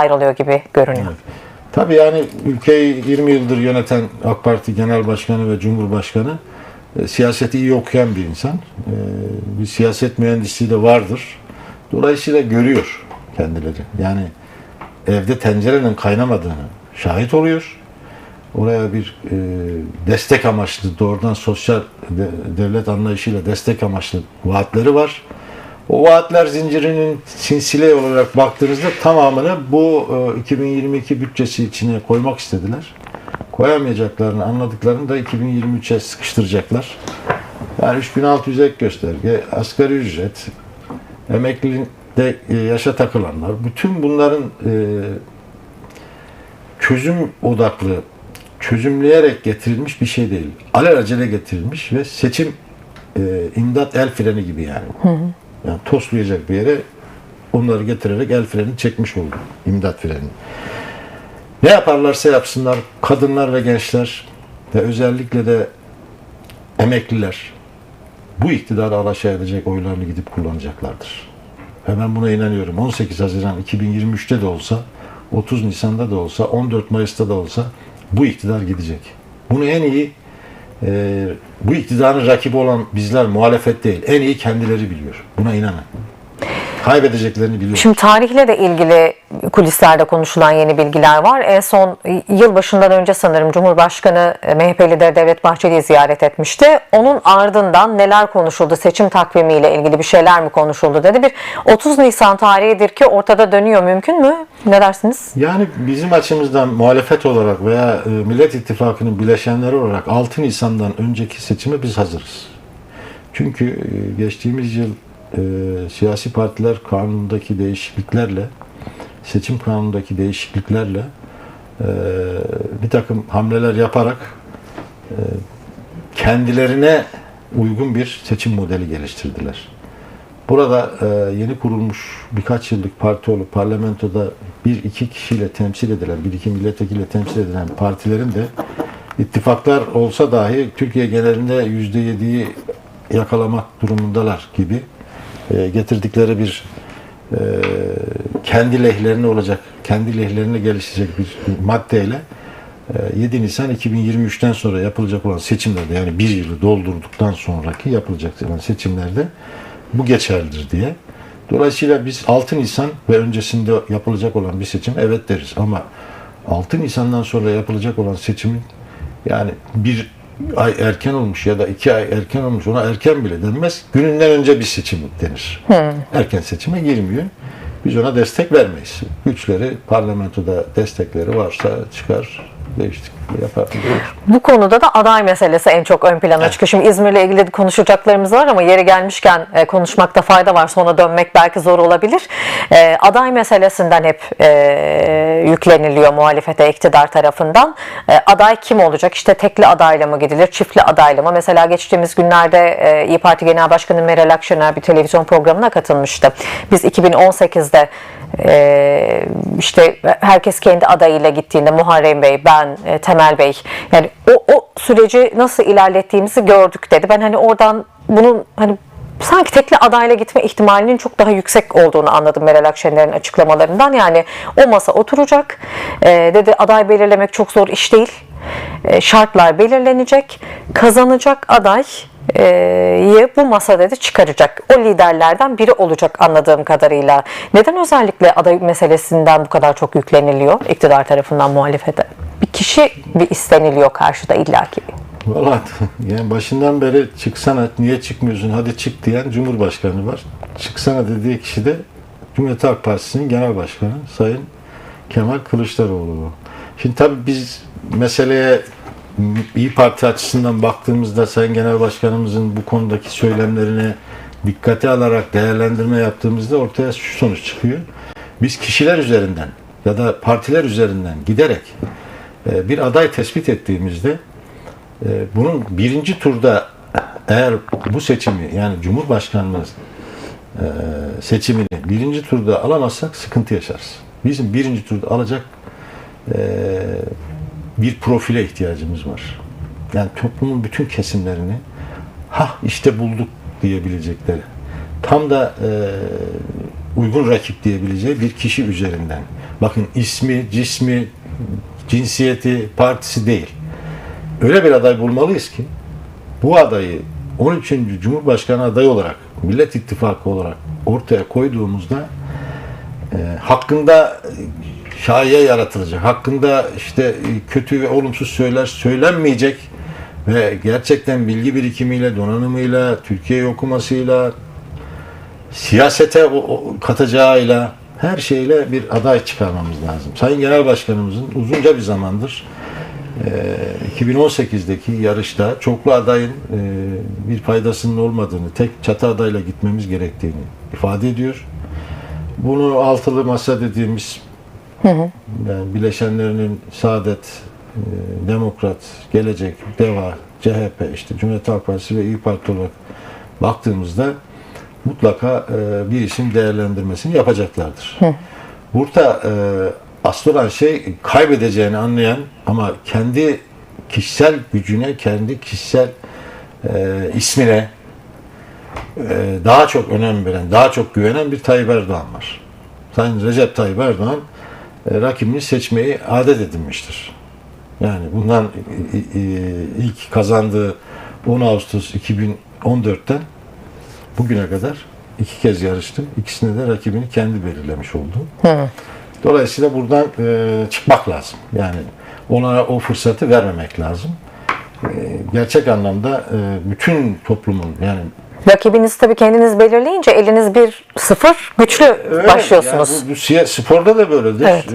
ayrılıyor gibi görünüyor. Tabii yani ülkeyi 20 yıldır yöneten AK Parti Genel Başkanı ve Cumhurbaşkanı e, siyaseti iyi okuyan bir insan. E, bir siyaset mühendisliği de vardır. Dolayısıyla görüyor kendileri. Yani evde tencerenin kaynamadığını şahit oluyor. Oraya bir e, destek amaçlı, doğrudan sosyal de- devlet anlayışıyla destek amaçlı vaatleri var. O vaatler zincirinin sinsile olarak baktığınızda tamamını bu e, 2022 bütçesi içine koymak istediler. Koyamayacaklarını anladıklarını da 2023'e sıkıştıracaklar. Yani 3600 ek gösterge, asgari ücret, emekliliğinde e, yaşa takılanlar, bütün bunların e, çözüm odaklı, çözümleyerek getirilmiş bir şey değil. Alelacele getirilmiş ve seçim e, imdat el freni gibi yani. Yani toslayacak bir yere onları getirerek el freni çekmiş oldu. İmdat freni. Ne yaparlarsa yapsınlar kadınlar ve gençler ve özellikle de emekliler bu iktidarı alaşağı edecek oylarını gidip kullanacaklardır. Ve ben buna inanıyorum. 18 Haziran 2023'te de olsa, 30 Nisan'da da olsa, 14 Mayıs'ta da olsa bu iktidar gidecek. Bunu en iyi e, bu iktidarın rakibi olan bizler muhalefet değil. En iyi kendileri biliyor. Buna inanın. Kaybedeceklerini biliyor. Şimdi tarihle de ilgili kulislerde konuşulan yeni bilgiler var. En son yıl başından önce sanırım Cumhurbaşkanı e, MHP lideri Devlet Bahçeli'yi ziyaret etmişti. Onun ardından neler konuşuldu? Seçim takvimiyle ilgili bir şeyler mi konuşuldu dedi. Bir 30 Nisan tarihidir ki ortada dönüyor. Mümkün mü? Ne dersiniz? Yani bizim açımızdan muhalefet olarak veya e, Millet İttifakı'nın bileşenleri olarak 6 Nisan'dan önceki seçime biz hazırız. Çünkü e, geçtiğimiz yıl e, siyasi partiler kanunundaki değişikliklerle, seçim kanunundaki değişikliklerle e, bir takım hamleler yaparak e, kendilerine uygun bir seçim modeli geliştirdiler. Burada e, yeni kurulmuş birkaç yıllık parti olup parlamentoda bir iki kişiyle temsil edilen, bir iki milletvekiliyle temsil edilen partilerin de ittifaklar olsa dahi Türkiye genelinde yüzde yediyi yakalamak durumundalar gibi e, getirdikleri bir e, kendi lehlerine olacak, kendi lehlerine gelişecek bir maddeyle e, 7 Nisan 2023'ten sonra yapılacak olan seçimlerde yani bir yılı doldurduktan sonraki yapılacak olan seçimlerde bu geçerlidir diye. Dolayısıyla biz 6 Nisan ve öncesinde yapılacak olan bir seçim evet deriz ama 6 Nisan'dan sonra yapılacak olan seçimin yani bir ay erken olmuş ya da iki ay erken olmuş ona erken bile denmez. Gününden önce bir seçim denir. Erken seçime girmiyor. Biz ona destek vermeyiz. Güçleri parlamentoda destekleri varsa çıkar değişiklik yapar. Bu konuda da aday meselesi en çok ön plana çıkıyor. Şimdi İzmir'le ilgili konuşacaklarımız var ama yeri gelmişken e, konuşmakta fayda var. Sonra dönmek belki zor olabilir. E, aday meselesinden hep e, yükleniliyor muhalefete iktidar tarafından. Aday kim olacak? İşte tekli adayla mı gidilir, çiftli adayla mı? Mesela geçtiğimiz günlerde İyi Parti Genel Başkanı Meral Akşener bir televizyon programına katılmıştı. Biz 2018'de ee, işte herkes kendi adayıyla gittiğinde Muharrem Bey, ben, e, Temel Bey yani o, o süreci nasıl ilerlettiğimizi gördük dedi. Ben hani oradan bunun hani sanki tekli adayla gitme ihtimalinin çok daha yüksek olduğunu anladım Meral Akşener'in açıklamalarından. Yani o masa oturacak. Ee, dedi aday belirlemek çok zor iş değil. Ee, şartlar belirlenecek. Kazanacak aday e, bu masa dedi çıkaracak. O liderlerden biri olacak anladığım kadarıyla. Neden özellikle aday meselesinden bu kadar çok yükleniliyor iktidar tarafından muhalefete? Bir kişi bir isteniliyor karşıda illaki. Valla yani başından beri çıksana niye çıkmıyorsun hadi çık diyen Cumhurbaşkanı var. Çıksana dediği kişi de Cumhuriyet Halk Partisi'nin genel başkanı Sayın Kemal Kılıçdaroğlu. Şimdi tabii biz meseleye İyi Parti açısından baktığımızda Sayın Genel Başkanımızın bu konudaki söylemlerine dikkate alarak değerlendirme yaptığımızda ortaya şu sonuç çıkıyor. Biz kişiler üzerinden ya da partiler üzerinden giderek bir aday tespit ettiğimizde e, bunun birinci turda eğer bu seçimi yani Cumhurbaşkanlığı e, seçimini birinci turda alamazsak sıkıntı yaşarız. Bizim birinci turda alacak e, bir profile ihtiyacımız var. Yani toplumun bütün kesimlerini ha işte bulduk diyebilecekleri tam da uygun rakip diyebileceği bir kişi üzerinden Bakın ismi, cismi, cinsiyeti, partisi değil. Öyle bir aday bulmalıyız ki bu adayı 13. Cumhurbaşkanı adayı olarak, Millet İttifakı olarak ortaya koyduğumuzda e, hakkında şaiye yaratılacak, hakkında işte e, kötü ve olumsuz söyler söylenmeyecek ve gerçekten bilgi birikimiyle, donanımıyla, Türkiye okumasıyla, siyasete katacağıyla, her şeyle bir aday çıkarmamız lazım. Sayın Genel Başkanımızın uzunca bir zamandır e, 2018'deki yarışta çoklu adayın e, bir faydasının olmadığını, tek çatı adayla gitmemiz gerektiğini ifade ediyor. Bunu altılı masa dediğimiz yani bileşenlerinin Saadet, e, Demokrat, Gelecek, Deva, CHP, işte Cumhuriyet Halk Partisi ve İyi Parti olarak baktığımızda mutlaka e, bir isim değerlendirmesini yapacaklardır. Burada e, asıl olan şey kaybedeceğini anlayan ama kendi kişisel gücüne, kendi kişisel e, ismine e, daha çok önem veren, daha çok güvenen bir Tayyip Erdoğan var. Sayın Recep Tayyip Erdoğan e, rakibini seçmeyi adet edinmiştir. Yani bundan e, e, ilk kazandığı 10 Ağustos 2014'ten bugüne kadar iki kez yarıştı. İkisinde de rakibini kendi belirlemiş oldu. Dolayısıyla buradan e, çıkmak lazım. Yani ona o fırsatı vermemek lazım. E, gerçek anlamda e, bütün toplumun yani Rakibinizi tabii kendiniz belirleyince eliniz bir sıfır güçlü Öyle. başlıyorsunuz. Yani bu, bu sporda da böyledir. Evet.